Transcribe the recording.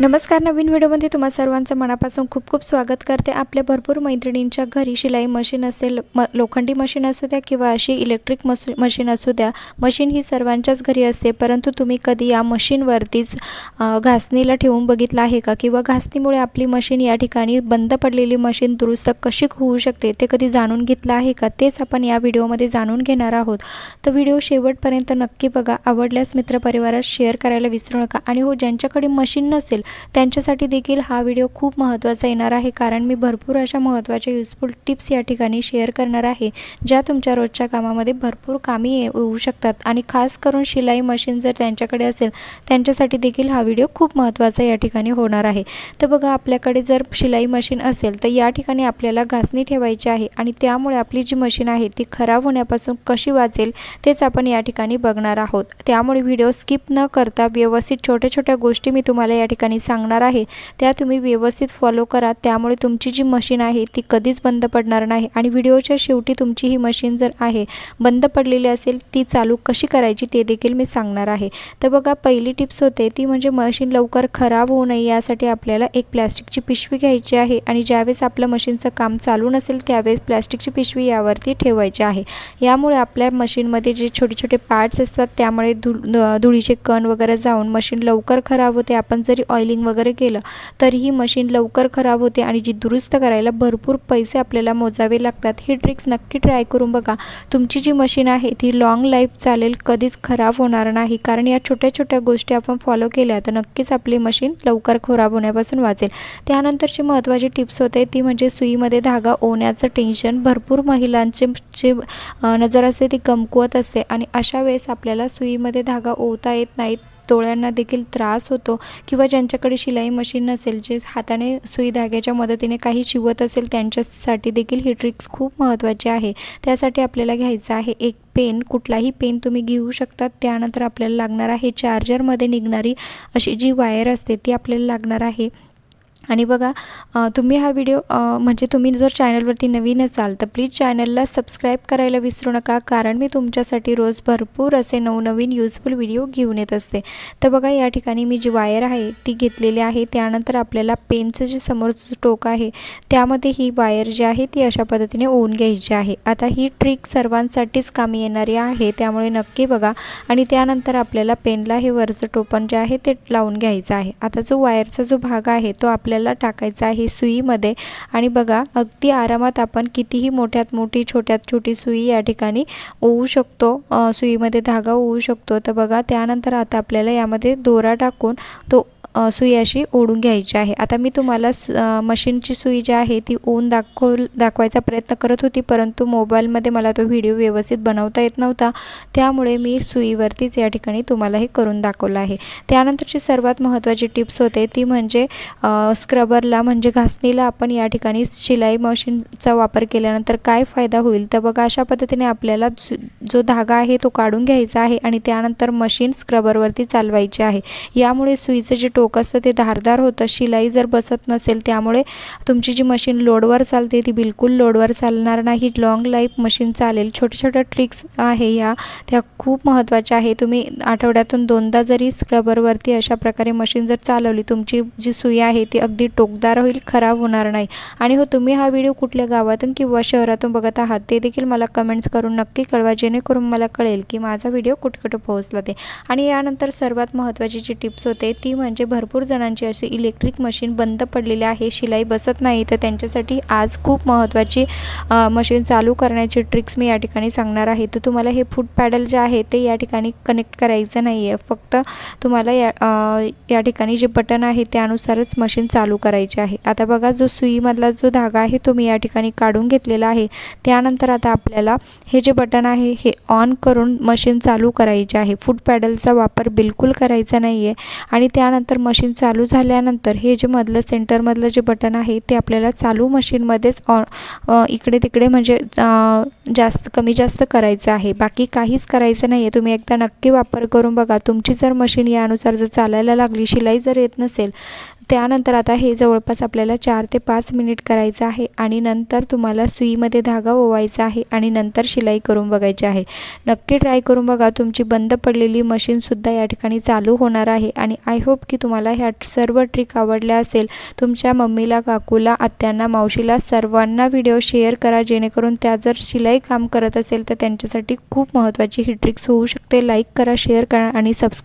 नमस्कार नवीन व्हिडिओमध्ये तुम्हा सर्वांचं मनापासून खूप खूप स्वागत करते. आपल्या भरपूर मैत्रिणींच्या घरी शिलाई मशीन असेल म लोखंडी मशीन असू द्या किंवा अशी इलेक्ट्रिक मसू मशीन असू द्या मशीन ही सर्वांच्याच घरी असते. परंतु तुम्ही कधी या मशीनवरतीच घासणीला ठेवून बघितलं आहे का? किंवा घासणीमुळे आपली मशीन या ठिकाणी बंद पडलेली मशीन दुरुस्त कशी होऊ शकते? ते कधी जाणून घेतलं आहे का? तेच आपण या व्हिडिओमध्ये जाणून घेणार आहोत. तर व्हिडिओ शेवटपर्यंत नक्की बघा. आवडल्यास मित्रपरिवारात शेअर करायला विसरू नका. आणि हो ज्यांच्याकडे मशीन नसेल त्यांच्यासाठी देखील हा व्हिडिओ खूप महत्त्वाचा येणार आहे कारण मी भरपूर अशा महत्त्वाच्या युजफुल टिप्स या ठिकाणी शेअर करणार आहे ज्या तुमच्या रोजच्या कामामध्ये भरपूर कामी ये- येऊ शकतात. आणि खास करून शिलाई मशीन जर त्यांच्याकडे असेल त्यांच्यासाठी देखील हा व्हिडिओ खूप महत्त्वाचा या ठिकाणी होणार आहे. तर बघा आपल्याकडे जर शिलाई मशीन असेल तर या ठिकाणी आपल्याला घासणी ठेवायची आहे आणि त्यामुळे आपली जी मशीन आहे ती खराब होण्यापासून कशी वाचेल तेच आपण या ठिकाणी बघणार आहोत. त्यामुळे व्हिडिओ स्किप न करता व्यवस्थित छोट्या छोट्या गोष्टी मी तुम्हाला या ठिकाणी सांगणार आहे. त्या तुम्ही व्यवस्थित फॉलो करा. त्यामुळे तुमची जी मशीन आहे ती कधीच बंद पडणार नाही. आणि व्हिडिओच्या शेवटी तुमची ही मशीन जर आहे बंद पडलेली असेल ती चालू कशी करायची ते देखील मी सांगणार आहे. तर बघा पहिली टिप्स होते ती म्हणजे मशीन लवकर खराब होऊ नये यासाठी आपल्याला एक प्लॅस्टिकची पिशवी घ्यायची आहे. आणि ज्यावेळेस आपलं मशीनचं काम चालू नसेल त्यावेळेस प्लॅस्टिकची पिशवी यावरती ठेवायची आहे. यामुळे आपल्या मशीनमध्ये जे छोटे छोटे पार्ट्स असतात त्यामुळे धु धुळीचे कण वगैरे जाऊन मशीन लवकर खराब होते. आपण जरी ऑइलिंग वगैरे केलं तरीही मशीन लवकर खराब होते आणि जी दुरुस्त करायला भरपूर पैसे आपल्याला मोजावे लागतात. ही ट्रिक्स नक्की ट्राय करून बघा. तुमची जी मशीन आहे ती लाँग लाईफ चालेल कधीच खराब होणार नाही. कारण या छोट्या छोट्या गोष्टी आपण फॉलो केल्या तर नक्कीच आपली मशीन लवकर खराब होण्यापासून वाचेल. त्यानंतरची महत्त्वाची टिप्स होते ती म्हणजे सुईमध्ये धागा ओण्याचं टेन्शन भरपूर महिलांचे जे नजर असते ती कमकुवत असते आणि अशा वेळेस आपल्याला सुईमध्ये धागा ओवता येत नाहीत. डोळ्यांना देखील त्रास होतो किंवा ज्यांच्याकडे शिलाई मशीन नसेल जे हाताने सुई धाग्याच्या मदतीने काही शिवत असेल त्यांच्यासाठी देखील ही ट्रिक्स खूप महत्त्वाची आहे. त्यासाठी आपल्याला घ्यायचं आहे एक पेन. कुठलाही पेन तुम्ही घेऊ शकता. त्यानंतर आपल्याला लागणार आहे चार्जरमध्ये निघणारी अशी जी वायर असते ती आपल्याला लागणार आहे. आणि बघा तुम्ही हा व्हिडिओ म्हणजे तुम्ही जर चॅनलवरती नवीन असाल तर प्लीज चॅनलला सबस्क्राईब करायला विसरू नका कारण मी तुमच्यासाठी रोज भरपूर असे नवनवीन यूजफुल व्हिडिओ घेऊन येत असते. तर बघा या ठिकाणी मी जी वायर आहे ती घेतलेली आहे. त्यानंतर आपल्याला पेनचं जे समोरचं टोक आहे त्यामध्ये ही वायर जी आहे ती अशा पद्धतीने ओवून घ्यायची आहे. आता ही ट्रिक सर्वांसाठीच कामी येणारी आहे त्यामुळे नक्की बघा. आणि त्यानंतर आपल्याला पेनला हे वरचं टोपण जे आहे ते लावून घ्यायचं आहे. आता जो वायरचा जो भाग आहे तो आपल्याला आपल्याला टाकायचा आहे सुईमध्ये. आणि बघा अगदी आरामात आपण कितीही मोठ्यात मोठी छोट्यात छोटी सुई या ठिकाणी ओवू शकतो. सुईमध्ये धागा ओवू शकतो. तर बघा त्यानंतर आता आपल्याला यामध्ये दोरा टाकून तो सुई अशी ओढून घ्यायची आहे. आता मी तुम्हाला सु मशीनची सुई जी आहे ती ओन दाखव दाखवायचा प्रयत्न करत होती परंतु मोबाईलमध्ये मला तो व्हिडिओ व्यवस्थित बनवता येत नव्हता. त्यामुळे मी सुईवरतीच या ठिकाणी तुम्हाला हे करून दाखवलं आहे. त्यानंतरची सर्वात महत्त्वाची टिप्स होते ती म्हणजे स्क्रबरला म्हणजे घासणीला आपण या ठिकाणी शिलाई मशीनचा वापर केल्यानंतर काय फायदा होईल? तर बघा अशा पद्धतीने आपल्याला जो- जो धागा आहे तो काढून घ्यायचा आहे आणि त्यानंतर मशीन स्क्रबरवरती चालवायची आहे. यामुळे सुईचं जे टोक असतं ते धारदार होतं. शिलाई जर बसत नसेल त्यामुळे तुमची जी मशीन लोडवर चालते ती बिलकुल लोडवर चालणार नाही. लॉंग लाईफ मशीन चालेल. छोट्या छोट्या ट्रिक्स आहे या. त्या खूप महत्त्वाच्या आहे. तुम्ही आठवड्यातून दोनदा जरी स्क्रबरवरती अशा प्रकारे मशीन जर चालवली तुमची जी सुई आहे ती अगदी टोकदार होईल खराब होणार नाही. आणि हो तुम्ही हा व्हिडिओ कुठल्या गावातून किंवा शहरातून बघत आहात ते देखील मला कमेंट्स करून नक्की कळवा. जेणेकरून मला कळेल की माझा व्हिडिओ कुठे कुठे पोहोचला ते. आणि यानंतर सर्वात महत्त्वाची जी टिप्स होते ती म्हणजे भरपूर जणांची अशी इलेक्ट्रिक मशीन बंद पडलेली आहे शिलाई बसत नाही. तर त्यांच्यासाठी आज खूप महत्त्वाची मशीन चालू करण्याची ट्रिक्स मी या ठिकाणी सांगणार आहे. तर तुम्हाला हे फूट पॅडल जे आहे ते या ठिकाणी कनेक्ट करायचं नाही आहे फक्त तुम्हाला या या ठिकाणी जे बटन आहे त्यानुसारच मशीन चालू करायची आहे. आता बघा जो सुईमधला जो धागा आहे तो मी या ठिकाणी काढून घेतलेला आहे. त्यानंतर आता आपल्याला हे जे बटन आहे हे ऑन करून मशीन चालू करायचे आहे. फूट पॅडलचा वापर बिलकुल करायचा नाही आहे आणि त्यानंतर मशीन चालू झाल्यानंतर हे जे मधलं सेंटरमधलं जे बटन आहे ते आपल्याला चालू मशीनमध्येच ऑन इकडे तिकडे म्हणजे जास्त कमी जास्त करायचं आहे. बाकी काहीच करायचं नाही आहे तुम्ही एकदा नक्की वापर करून बघा. तुमची जर मशीन यानुसार जर चालायला लागली शिलाई जर येत नसेल त्यानंतर आता हे जवळपास आपल्याला चार ते पाच मिनिट करायचं आहे आणि नंतर तुम्हाला सुईमध्ये धागा ओवायचा आहे आणि नंतर शिलाई करून बघायची आहे. नक्की ट्राय करून बघा तुमची बंद पडलेली मशीनसुद्धा या ठिकाणी चालू होणार आहे आणि आय होप की तुम्हाला ह्या सर्व ट्रिक आवडल्या असेल. तुमच्या मम्मीला काकूला आत्यांना मावशीला सर्वांना व्हिडिओ शेअर करा जेणेकरून त्या जर शिलाई काम करत असेल तर त्यांच्यासाठी खूप महत्त्वाची ही ट्रिक्स होऊ शकते. लाईक करा शेअर करा आणि सबस्क्राईब